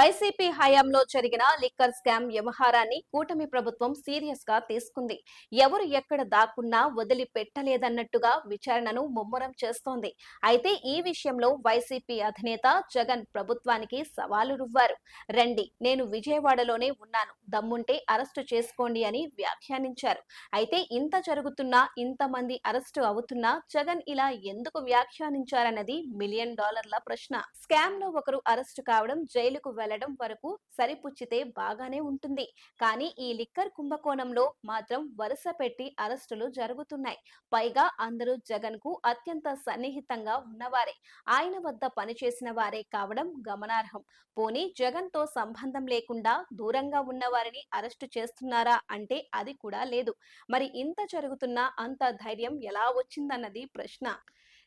YCP హయాంలో జరిగిన liquor scam వ్యవహారాన్ని కూటమి ప్రభుత్వం సీరియస్గా తీసుకుంది. ఎవరు ఎక్కడ దాక్కున్నా వదిలి పెట్టలేదన్నట్టుగా విచారణను ముమ్మరం చేస్తోంది. అయితే ఈ విషయంలో వైసీపీ అధినేత జగన్ ప్రభుత్వానికి సవాలు రువ్వారు. రండి నేను విజయవాడలోనే ఉన్నాను. దమ్ముంటే అరెస్టు చేసుకోండి అని వ్యాఖ్యానించారు. అయితే ఇంత జరుగుతున్నా ఇంతమంది అరెస్టు అవుతున్నా జగన్ ఇలా ఎందుకు వ్యాఖ్యానించారన్నది మిలియన్ డాలర్ల ప్రశ్న. స్కామ్లో ఒకరు అరెస్టు కావడం జైలుకు వెళ్ళ వెళ్ళడం వరకు సరిపుచ్చితే బాగానే ఉంటుంది. కానీ ఈ లిక్కర్ కుంభకోణంలో మాత్రం వరుస పెట్టి అరెస్టులు జరుగుతున్నాయి. పైగా అందరూ జగన్కు అత్యంత సన్నిహితంగా ఉన్నవారే. ఆయన వద్ద పనిచేసిన వారే కావడం గమనార్హం. పోనీ జగన్తో సంబంధం లేకుండా దూరంగా ఉన్న వారిని అరెస్టు చేస్తున్నారా అంటే అది కూడా లేదు. మరి ఇంత జరుగుతున్నా అంత ధైర్యం ఎలా వచ్చిందన్నది ప్రశ్న.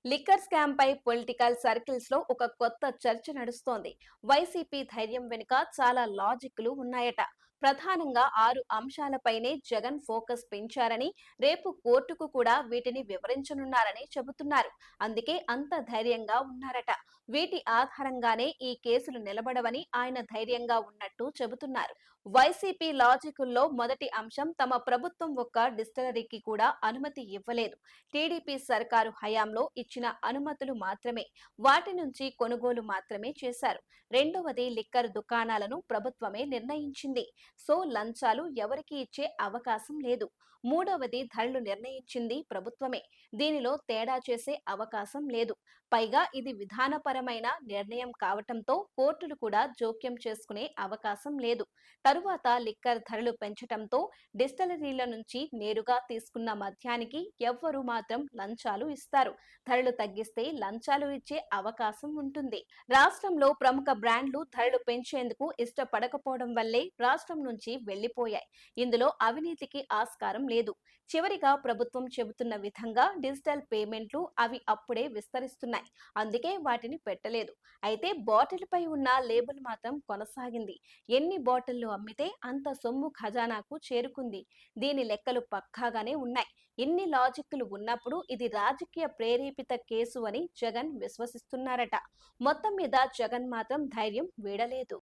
లిక్కర్ స్కామ్ పై పొలిటికల్ సర్కిల్స్లో ఒక కొత్త చర్చ నడుస్తోంది. వైసీపీ ధైర్యం వెనుక చాలా లాజిక్లు ఉన్నాయట. ప్రధానంగా ఆరు అంశాలపైనే జగన్ ఫోకస్ పెంచారని రేపు కోర్టుకు కూడా వీటిని వివరించనున్నారని చెబుతున్నారు. అందుకే అంత ధైర్యంగా ఉన్నారట. వీటి ఆధారంగానే ఈ కేసులు నిలబడవని ఆయన ధైర్యంగా ఉన్నట్టు చెబుతున్నారు. వైసీపీ లాజికుల్లో మొదటి అంశం తమ ప్రభుత్వం ఒక్క డిస్టిలరీకి కూడా అనుమతి ఇవ్వలేదు. టీడీపీ సర్కారు హయాంలో ఇచ్చిన అనుమతులు మాత్రమే వాటి నుంచి కొనుగోలు మాత్రమే చేశారు. రెండవది లిక్కర్ దుకాణాలను ప్రభుత్వమే నిర్ణయించింది. సో లంచాలు ఎవరికి ఇచ్చే అవకాశం లేదు. మూడవది ధరలు నిర్ణయించింది ప్రభుత్వమే. దీనిలో తేడా చేసే అవకాశం లేదు. పైగా ఇది విధానపరమైన నిర్ణయం కావటంతో కోర్టులు కూడా జోక్యం చేసుకునే అవకాశం లేదు. తరువాత లిక్కర్ ధరలు పెంచటంతో డిస్టలరీల నుంచి నేరుగా తీసుకున్న మద్యానికి ఎవ్వరు మాత్రం లంచాలు ఇస్తారు. ధరలు తగ్గిస్తే లంచాలు ఇచ్చే అవకాశం ఉంటుంది. రాష్ట్రంలో ప్రముఖ బ్రాండ్లు ధరలు పెంచేందుకు ఇష్టపడకపోవడం వల్లే రాష్ట్రం నుంచి వెళ్ళిపోయాయి ఇందులో అవినీతికి ఆస్కారం లేదు. చివరిగా ప్రభుత్వం చెబుతున్న విధంగా డిజిటల్ పేమెంట్లు అవి అప్పుడే విస్తరిస్తున్నాయి. అందుకే వాటిని పెట్టలేదు. అయితే బాటిల్ పై ఉన్న లేబుల్ మాత్రం కొనసాగింది. ఎన్ని బాటిల్లు అమ్మితే అంత సొమ్ము ఖజానాకు చేరుకుంది. దీని లెక్కలు పక్కాగానే ఉన్నాయి. ఇన్ని లాజిక్లు ఉన్నప్పుడు ఇది రాజకీయ ప్రేరేపిత కేసు అని జగన్ విశ్వసిస్తున్నారట. మొత్తం మీద జగన్ మాత్రం ధైర్యం వీడలేదు.